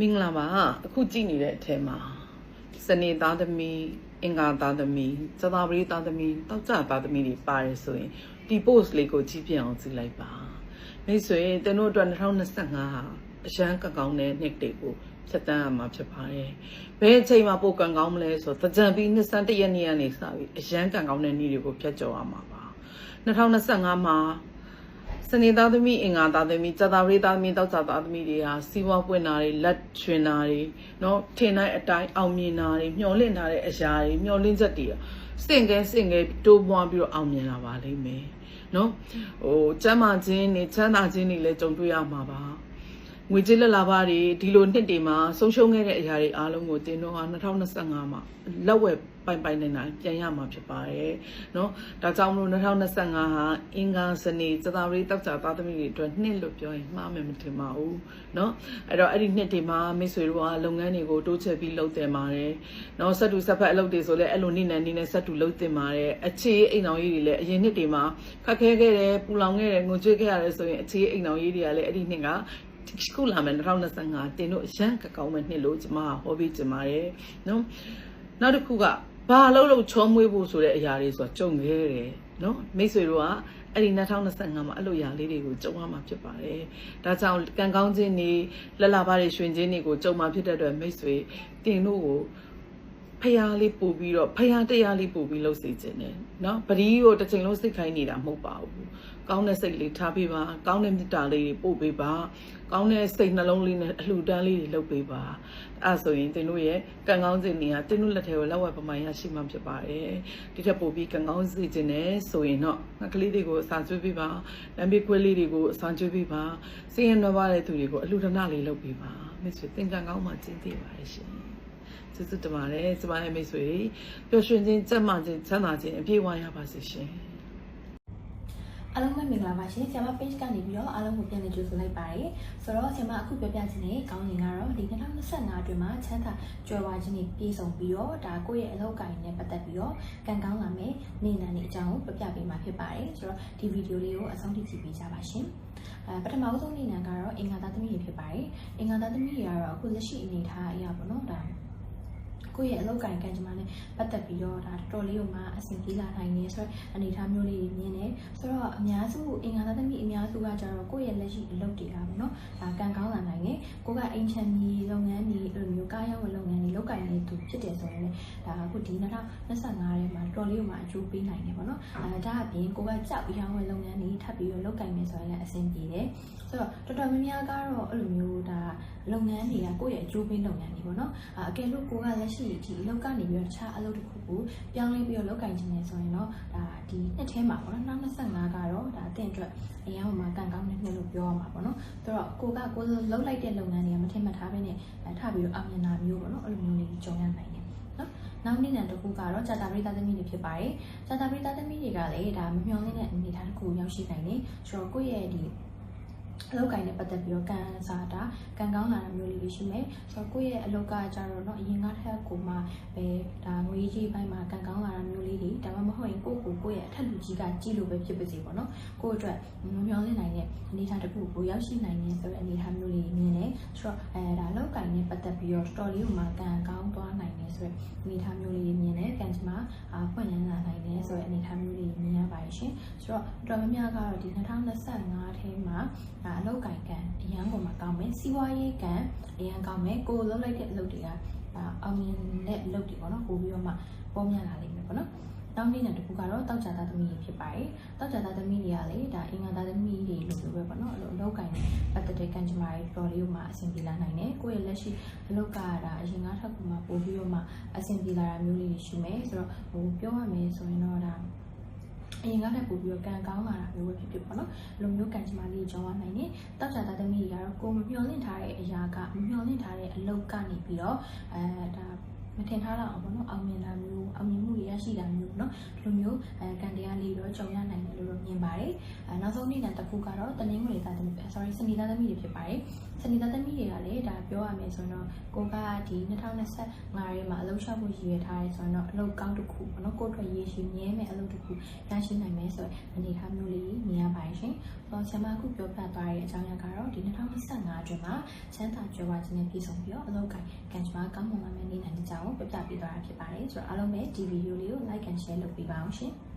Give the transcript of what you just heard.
မင်္ဂလာပါအခုကြည့်နေတဲ့အထဲမှာစနေသားသမီးအင်္ဂါသားသမီးသသာပရိသားသမီးတောက်ကြသားသမီးတွေပါတယ်ဆိုရင်ဒီ post လေးကိုကြည့်ပြအောင်ကြည့်လိုက်ပါမိတ်ဆွေတင်တို့အတွက်2025ဟာအရန်ကကောင်းတဲ့နှစ်တွေကိုဖြတ်တန်းရမှာဖြစ်ပါတယ်ဘယ်အချိန်မှာပိုကံကောင်းမလဲဆိုတော့တကြံပြီးနှစ်စံတရက်နေ့ကနေစပြီးအရန်ကံကောင်းတဲ့နေ့တွေကိုဖြတ်ကျော်ရမှာပါ2025မှာ စနေသားသမီးအင်္ဂါသားသမီးဇာတာပရိသားသမီးတောက်ကြသားသမီးတွေဟာစီးပွားပွင့်တာတွေလက်ချွင်တာတွေเนาะထင်တိုင်းအတိုင်းအောင်မြင်တာတွေမျှော်လင့်ထားတဲ့အရာတွေမျှော်လင့်ချက်တွေစင်ကဲစင်ကဲတိုးပွားပြီးတော့အောင်မြင်လာပါလိမ့်မယ်เนาะဟိုကျမ်းမာခြင်းနေချမ်းသာခြင်းတွေလည်းကြုံတွေ့ရမှာပါ ငွေကြေးလက်လာပါတွေဒီလိုနှစ်တွေမှာဆုံးရှုံးခဲ့တဲ့အရာတွေအားလုံးကိုတင်တော့ဟာ2025မှာလက်ဝဲပိုင်ပိုင်နိုင်နိုင်ပြန်ရမှာဖြစ်ပါတယ်เนาะဒါကြောင့်မလို့2025ဟာအင်္ဂါစနေစတာရီတောက်ကြသားသမီးတွေအတွက်နှစ်လို့ပြောရင်မှားမယ်မထင်ပါဘူးเนาะအဲ့တော့အဲ့ဒီနှစ်တွေမှာမိတ်ဆွေတို့ကလုပ်ငန်းတွေကိုတိုးချဲ့ပြီးလုပ်တင်ပါတယ်เนาะဆက်တူဆက်ဖက်အလုပ်တွေဆိုလဲအဲ့လိုနေနေနေနဲ့ဆက်တူလုပ်တင်ပါတယ်အခြေအိမ်အောင်ရေးတွေလည်းအရင်နှစ်တွေမှာခက်ခဲခဲ့တယ်ပူလောင်ခဲ့တယ်ငိုကြွေးခဲ့ရတယ်ဆိုရင်အခြေအိမ်အောင်ရေးတွေကလည်းအဲ့ဒီနှစ်က ဒီခုလာမယ်2025တင်တို့အရန်ကကောင်းမဲ့နှစ်လို့ကျမဟောပြီးကျမရဲ့နော်နောက်တစ်ခုကဘာလို့လို့ချောမွေးဖို့ဆိုတဲ့အရာတွေဆိုတော့ကြုံခဲ့တယ်နော်မိတ်ဆွေတို့ကအဲ့ဒီ2025မှာအဲ့လိုຢာလေးတွေကိုကြုံရမှာဖြစ်ပါတယ်။ဒါကြောင့်ကံကောင်းခြင်းတွေလှလှပါတွေရွှင်ခြင်းတွေကိုကြုံမှာဖြစ်တဲ့အတွက်မိတ်ဆွေတင်တို့ကိုဖျားလေးပို့ပြီးတော့ဖျားတရားလေးပို့ပြီးလှုပ်စေခြင်းနဲ့နော်ပရီးကိုတစ်ချိန်လုံးစိတ်ခိုင်းနေတာမဟုတ်ပါဘူး ကောင်းတဲ့စိတ်လေးထားပေးပါ။ကောင်းတဲ့မေတ္တာလေးတွေပို့ပေးပါ။ကောင်းတဲ့စိတ်နှလုံးလေးနဲ့အလှူဒန်းလေးတွေလုပ်ပေးပါ။အဲဆိုရင်တင်တို့ရဲ့ကံကောင်းခြင်းတွေကတင်တို့လက်ထဲကိုလက်ဝဲပမာရရှိမှဖြစ်ပါတယ်။ဒီထက်ပိုပြီးကံကောင်းစေခြင်းနဲ့ဆိုရင်တော့ငါကလေးတွေကိုအစာကျွေးပေးပါ။လမ်းဘေးခွဲလေးတွေကိုအစာကျွေးပေးပါ။စိတ်ရနှပါတဲ့သူတွေကိုအလှူဒဏလေးလုပ်ပေးပါ။မိတ်ဆွေသင်္ကန်းကောင်းမှကျင့်သိပါရဲ့ရှင်။ကျေးဇူးတင်ပါတယ်ကျမရဲ့မိတ်ဆွေပျော်ရွှင်ခြင်းစက်မှခြင်းချမ်းသာခြင်းအပြည့်ဝရပါစေရှင်။အား လုံးပဲမင်္ဂလာပါရှင်ဆရာမ page ကနေပြီးတော့အားလုံးကိုပြန်လည်ကြိုဆိုလိုက်ပါတယ်ဆိုတော့ဆရာမအခုပြောပြခြင်းနဲ့ကောင်းရင်ကတော့ဒီ2025အတွင်းမှာချမ်းသာကြွယ်ဝခြင်းတွေပြည့်စုံပြီးတော့ဒါကိုယ့်ရဲ့အလုပ်ကိုင်နဲ့ပတ်သက်ပြီးတော့ကံကောင်းလာမယ်နေနံနေအကြောင်းကိုပြပြပေးမှာဖြစ်ပါတယ်ဆိုတော့ဒီဗီဒီယိုလေးကိုအဆုံးထိကြည့်ပေးကြပါရှင်အဲပထမဆုံးနေနံကတော့အင်္ဂါသားသမီးတွေဖြစ်ပါတယ်အင်္ဂါသားသမီးတွေကတော့အခုလက်ရှိအနေအထားအရာပေါ့နော်ဒါ ကိုယ့်ရဲ့အလုပ်ကိုင်ကံကြမ္မာနဲ့ပတ်သက်ပြီးတော့ဒါတော်တော်လေးကိုမှအဆင်ပြေလာနိုင်နေဆိုတော့အနေအထားမျိုးလေးတွေမြင်နေဆိုတော့အများစုအင်္ဂါသားသမီးအများစုကကြတော့ကိုယ့်ရဲ့လက်ရှိအလုပ်တွေကပေါ့နော်ဒါကံကောင်းလာနိုင်နေကိုကအိမ်ချမ်းကြီးလုပ်ငန်းတွေအဲ့လိုမျိုးကားရောက်လုပ်ငန်းတွေလုပ်ကိုင်နေသူဖြစ်တယ်ဆိုရင်လည်းဒါအခုဒီ2025ထဲမှာတော်လေးကိုမှအကျိုးပေးနိုင်တယ်ပေါ့နော်အဲဒါအပြင်ကိုကကြောက်ရောင်းဝယ်လုပ်ငန်းတွေထပ်ပြီးတော့လုပ်ကိုင်နေဆိုရင်လည်းအဆင်ပြေတယ်ဆိုတော့တော်တော်များများကတော့အဲ့လိုမျိုးဒါလုပ်ငန်းတွေကကိုယ့်ရဲ့အကျိုးပေးလုပ်ငန်းတွေပေါ့နော်အကယ်လို့ကိုကလက်ရှိဒီအလုပ်ကနေပြီးတော့တခြားအလုပ်တစ်ခုကိုပြောင်းလဲပြီးတော့လုပ်ကိုင်ခြင်းနေဆိုရင်တော့ဒါဒီနှစ်ထဲမှာပေါ့နော်2025ကတော့ဒါအသင်အတွက်အရင်ကမှကံကောင်းတဲ့နှစ်လို့ပြောရမှာပေါ့နော်ဆိုတော့ကိုကကိုလုပ်လိုက်တဲ့လုပ်ငန်းတွေကမထင်မှတ်ထားဘဲနဲ့ထပ်ပြီးတော့အောင်မြင်တာမျိုးပေါ့နော်အဲ့လိုမျိုးလေးကြုံရနိုင်တယ်နော်နောက်နေ့နံတစ်ခုကတော့ဂျာတာပရိသတ်သမီးတွေဖြစ်ပါတယ်ဂျာတာပရိသတ်သမီးတွေကလည်းဒါမမျှော်လင့်တဲ့အနေအထားတစ်ခုရောက်ရှိနိုင်တယ်ဆိုတော့ကိုယ့်ရဲ့ဒီ အလုပ်ကိုင်နဲ့ပတ်သက်ပြီးတော့ကံစားတာကံကောင်းလာတာမျိုးလေးတွေရှိမယ်ဆိုတော့ကိုယ့်ရဲ့အလုပ်ကကြတော့เนาะအရင်ကထက်ကိုမှပဲဒါငွေကြီးပိုင်းမှာကံကောင်းလာတာမျိုးလေးတွေဒါမှမဟုတ်ရင်ကိုယ့်ကိုကိုယ့်ရဲ့အထက်လူကြီးကကြီးလို့ပဲဖြစ်ပါစေပေါ့နော်ကိုယ့်အတွက်မမျှော်လင့်နိုင်တဲ့အနေအထားတစ်ခုကိုရောက်ရှိနိုင်တဲ့ဆိုတဲ့အနေအထားမျိုးလေးမြင်တယ်ဆိုတော့အဲဒါအလုပ်ကိုင်နဲ့ပတ်သက်ပြီးတော့ story ကိုမှကံကောင်းသွားနိုင်တယ်ဆိုတဲ့အနေအထားမျိုးလေးမြင်တယ်ကံ ပါတယ်ရှင်ဆိုတော့တော်တော်များများကတော့ဒီ2025ထဲမှာဒါအလုပ်ကိုင်ကံအရန်ကုန်မှာကောင်းမယ်စီးပွားရေးကံအရန်ကောင်းမယ်ကိုယ်လုပ်လိုက်တဲ့အလုပ်တွေကဒါအောင်မြင်တဲ့အလုပ်တွေပေါ့နော်ပို့ပြီးတော့မှပေါ်များလာလိမ့်မယ်ပေါ့နော်နောက်နေ့နဲ့တခုကတော့တောက်ကြသားသမီးတွေဖြစ်ပါတယ်။တောက်ကြသားသမီးတွေကလေဒါအင်္ဂါသားသမီးတွေလို့ပြောပဲပေါ့နော်။အဲ့လိုအလောက်ကင်ပတ်သက်တဲ့ကံကြမ္မာတွေတော်လေးကိုမှအဆင်ပြေလာနိုင်တယ်။ကိုယ့်ရဲ့လက်ရှိအလောက်ကဒါအရင်ကထပ်ကူမှပို့ပြီးတော့မှအဆင်ပြေလာတာမျိုးလေးတွေရှိမယ်။ဆိုတော့ဟိုပြောရမယ်ဆိုရင်တော့ဒါ အရင်ကတည်းကပို့ပြီးတော့ကံကောင်းလာတာမျိုးပဲဖြစ်ဖြစ်ပေါ့နော်။လိုမျိုးကံကြမ္မာလေးကြောင်းရနိုင်တယ်။တောက်ကြသားသမီးတွေကတော့ကိုယ်မမျှော်လင့်ထားတဲ့အရာကမမျှော်လင့်ထားတဲ့အလုပ်ကနေပြီးတော့အဲဒါမထင်ထားတော့ဘောနော်အောင်မြင်တာမျိုးအောင်မြင်မှုတွေရရှိတာမျိုးเนาะဒီလိုမျိုးအဲကံတရားလေးတော့ကြုံရနိုင်တယ်လို့တော့မြင် ပါတယ်အဲနောက်ဆုံးနေ့တန်တစ်ခုကတော့တနင်္ဂနွေသားသမီး sorry စနေသားသမီးတွေဖြစ်ပါတယ်စနေသားသမီးတွေကလည်းဒါပြောရမယ်ဆိုရင်တော့ကိုကဒီ2025ရဲမှာအလုပ်ရှောက်ဖို့ရည်ရွယ်ထားရဲဆိုရင်တော့အလုပ်ကောင်းတစ်ခုဘောနော်ကိုယ့်အတွက်ရည်ရှိမြဲမဲ့အလုပ်တစ်ခုရရှိနိုင်မယ်ဆိုတဲ့အနေအထားမျိုးလေးမြင်ရပါတယ်ရှင်။တော့ဆရာမအခုပြောပြသွားတဲ့အကြောင်းအရာကတော့ဒီ2025အတွင်းမှာချမ်းသာကြွယ်ဝခြင်းနဲ့ပြည့်စုံပြီးတော့အလုပ်ကိုင်ကံကြမ္မာကောင်းမွန်လာမယ့်နေ့တိုင်းအကြောင်းကိုပြပြပေးသွားတာဖြစ်ပါတယ်။ဆိုတော့အားလုံးပဲဒီဗီဒီယိုလေးကို like and share လုပ်ပေးပါအောင်ရှင်။